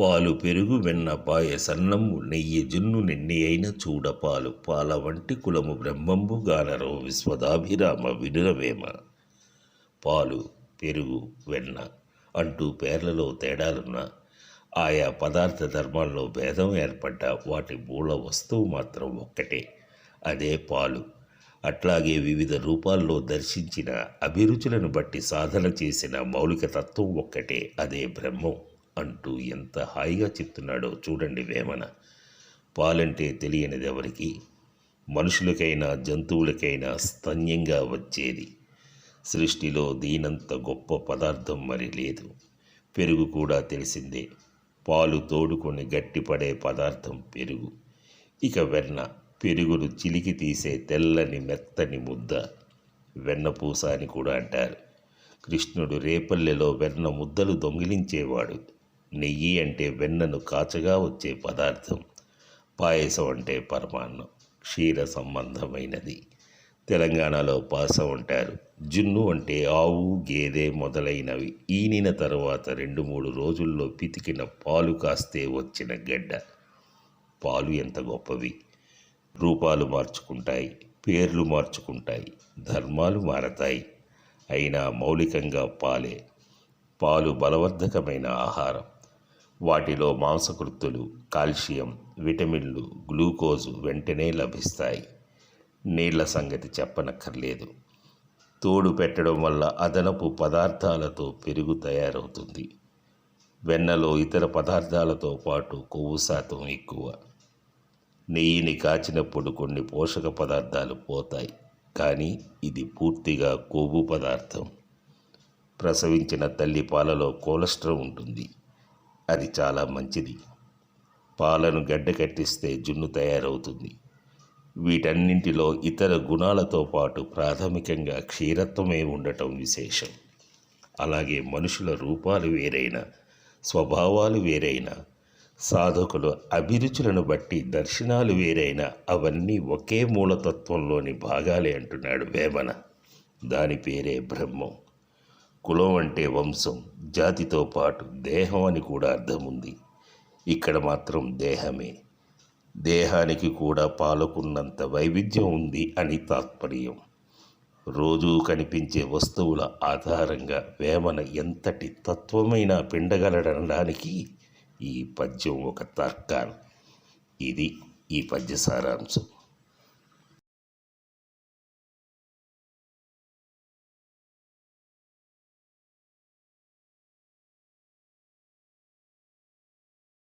పాలు పెరుగు వెన్న పాయ సన్నము నెయ్యి జున్ను నిన్నె అయిన చూడ పాలు పాల వంటి కులము బ్రహ్మంబు గానరో విశ్వదాభిరామ వినురవేమ పాలు పెరుగు వెన్న అంటూ పేర్లలో తేడాలున్న ఆయా పదార్థ ధర్మాల్లో భేదం ఏర్పడ్డ వాటి మూల వస్తువు మాత్రం ఒక్కటే. అదే పాలు. అట్లాగే వివిధ రూపాల్లో దర్శించిన అభిరుచులను బట్టి సాధన చేసిన మౌలిక తత్వం ఒక్కటే. అదే బ్రహ్మం. అంటూ ఎంత హాయిగా చెప్తున్నాడో చూడండి వేమన. పాలంటే తెలియనిది ఎవరికి మనుషులకైనా జంతువులకైనా స్తన్యంగా వచ్చేది. సృష్టిలో దీనంత గొప్ప పదార్థం మరి లేదు. పెరుగు కూడా తెలిసిందే. పాలు తోడుకొని గట్టిపడే పదార్థం పెరుగు. ఇక వెన్న పెరుగును చిలికి తీసే తెల్లని మెత్తని ముద్ద. వెన్నపూస అని కూడా అంటారు. కృష్ణుడు రేపల్లెలో వెన్న ముద్దలు దొంగిలించేవాడు. నెయ్యి అంటే వెన్నను కాచగా వచ్చే పదార్థం. పాయసం అంటే పరమాన్నం. క్షీర సంబంధమైనది. తెలంగాణలో పాసం అంటారు. జున్ను అంటే ఆవు గేదె మొదలైనవి. ఈనిన తర్వాత రెండు మూడు రోజుల్లో పితికిన పాలు కాస్తే వచ్చిన గడ్డ. పాలు ఎంత గొప్పవి. రూపాలు మార్చుకుంటాయి పేర్లు మార్చుకుంటాయి ధర్మాలు మారతాయి. అయినా మౌలికంగా పాలే. పాలు బలవర్ధకమైన ఆహారం. వాటిలో మాంసకృత్తులు కాల్షియం విటమిన్లు గ్లూకోజు వెంటనే లభిస్తాయి. నీళ్ళ సంగతి చెప్పనక్కర్లేదు. తోడు పెట్టడం వల్ల అదనపు పదార్థాలతో పెరుగు తయారవుతుంది. వెన్నలో ఇతర పదార్థాలతో పాటు కొవ్వు శాతం ఎక్కువ. నెయ్యిని కాచినప్పుడు కొన్ని పోషక పదార్థాలు పోతాయి. కానీ ఇది పూర్తిగా కొవ్వు పదార్థం. ప్రసవించిన తల్లి పాలలో కొలెస్ట్రాల్ ఉంటుంది. అది చాలా మంచిది. పాలను గడ్డ కట్టిస్తే జున్ను తయారవుతుంది. వీటన్నింటిలో ఇతర గుణాలతో పాటు ప్రాథమికంగా క్షీరత్వమే ఉండటం విశేషం. అలాగే మనుషుల రూపాలు వేరైన స్వభావాలు వేరైన సాధకుల అభిరుచులను బట్టి దర్శనాలు వేరైన అవన్నీ ఒకే మూలతత్వంలోని భాగాలే అంటున్నాడు వేమన. దాని పేరే బ్రహ్మం. కులం అంటే వంశం జాతితో పాటు దేహం అని కూడా అర్థం ఉంది ఇక్కడ మాత్రం దేహమే. దేహానికి కూడా పాలకున్నంత వైవిధ్యం ఉంది అని తాత్పర్యం. రోజూ కనిపించే వస్తువుల ఆధారంగా వేమన ఎంతటి తత్వమైన పిండగలడనడానికి ఈ పద్యం ఒక తర్కాన్. ఇది ఈ పద్య సారాంశం